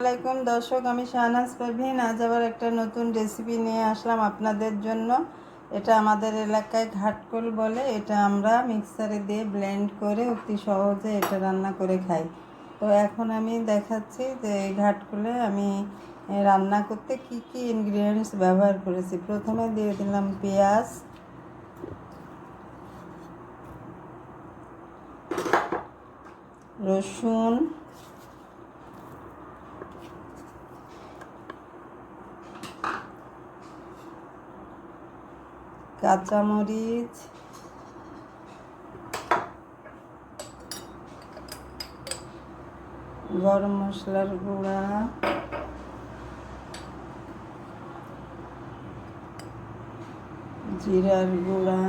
আসসালামাইকুম দর্শক, আমি শাহনাজ পারভিন আজ আবার একটা নতুন রেসিপি নিয়ে আসলাম আপনাদের জন্য। এটা আমাদের এলাকায় ঘাটকোল বলে। এটা আমরা মিক্সারে দিয়ে ব্লেন্ড করে অতি সহজে এটা রান্না করে খাই। তো এখন আমি দেখাচ্ছি যে এই ঘাটকোলে আমি রান্না করতে কি কি ইনগ্রিডিয়েন্টস ব্যবহার করেছি। প্রথমে দিয়ে দিলাম পেঁয়াজ। রসুন। কাঁচামরিচ গরম মশলার গুঁড়া জিরার গুঁড়া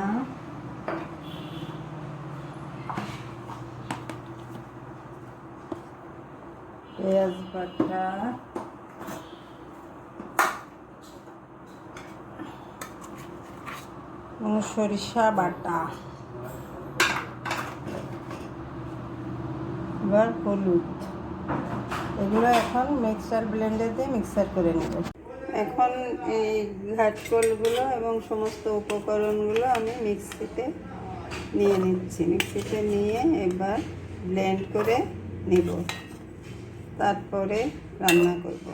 পেঁয়াজ বাটা এবং সরিষা বাটা। এবার হলুদ। এগুলো এখন মিক্সার ব্লেন্ডার মিক্সার করে নেব। এখন এই ঘাটকলগুলো এবং সমস্ত উপকরণগুলো আমি মিক্সিতে নিয়ে নিচ্ছি। মিক্সিতে নিয়ে এবার ব্লেন্ড করে নিব। তারপরে রান্না করব।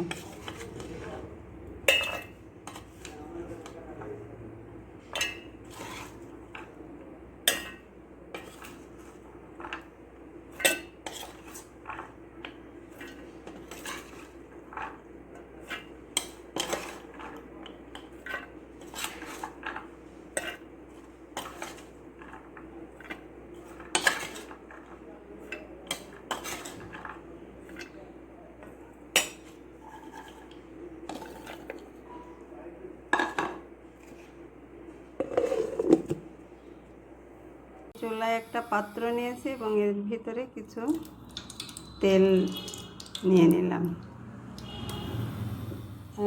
চুলায় একটা পাত্র নিয়েছি এবং এর ভিতরে কিছু তেল নিয়ে নিলাম।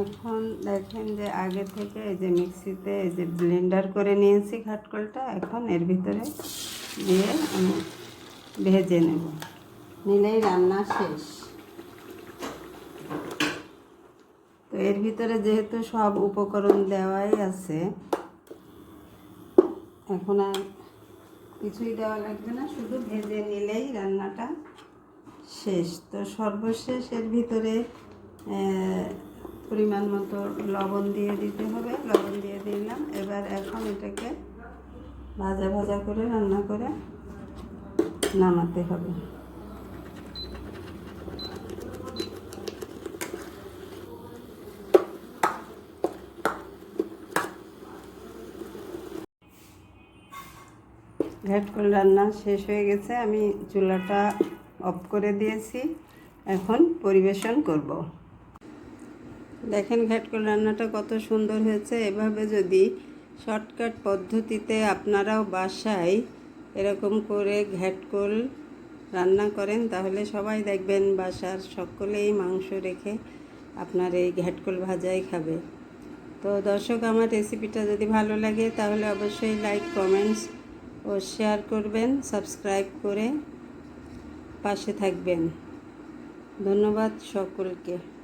এখন দেখেন যে আগে থেকে এই যে মিক্সিতে এই যে ব্লেন্ডার করে নিয়েছি ঘাটকলটা এখন এর ভিতরে দিয়ে আমি ভেজে নেব। নিলেই রান্না শেষ। তো এর ভিতরে যেহেতু সব উপকরণ দেওয়াই আছে, এখন আর কিছুই দেওয়া লাগবে না, শুধু ভেজে নিলেই রান্নাটা শেষ। তো সর্বশেষের ভিতরে পরিমাণ মতো লবণ দিয়ে দিতে হবে। লবণ দিয়ে দিলাম। এবার এখন এটাকে ভাজা ভাজা করে, রান্না করে নামাতে হবে। ঘাটকল রান্না শেষ হয়ে গেছে। আমি চুলাটা অফ করে দিয়েছি। এখন পরিবেশন করব। দেখেন ঘাটকল রান্নাটা কত সুন্দর হয়েছে। এভাবে যদি শর্টকাট পদ্ধতিতে আপনারাও বাসায় এরকম করে ঘ্যাটকল রান্না করেন, তাহলে সবাই দেখবেন বাসার সকলেই মাংস রেখে আপনার এই ঘ্যাটকল ভাজাই খাবে। তো দর্শক, আমার রেসিপিটা যদি ভালো লাগে, তাহলে অবশ্যই লাইক কমেন্টস ও শেয়ার করবেন সাবস্ক্রাইব করে পাশে থাকবেন। ধন্যবাদ সকলকে।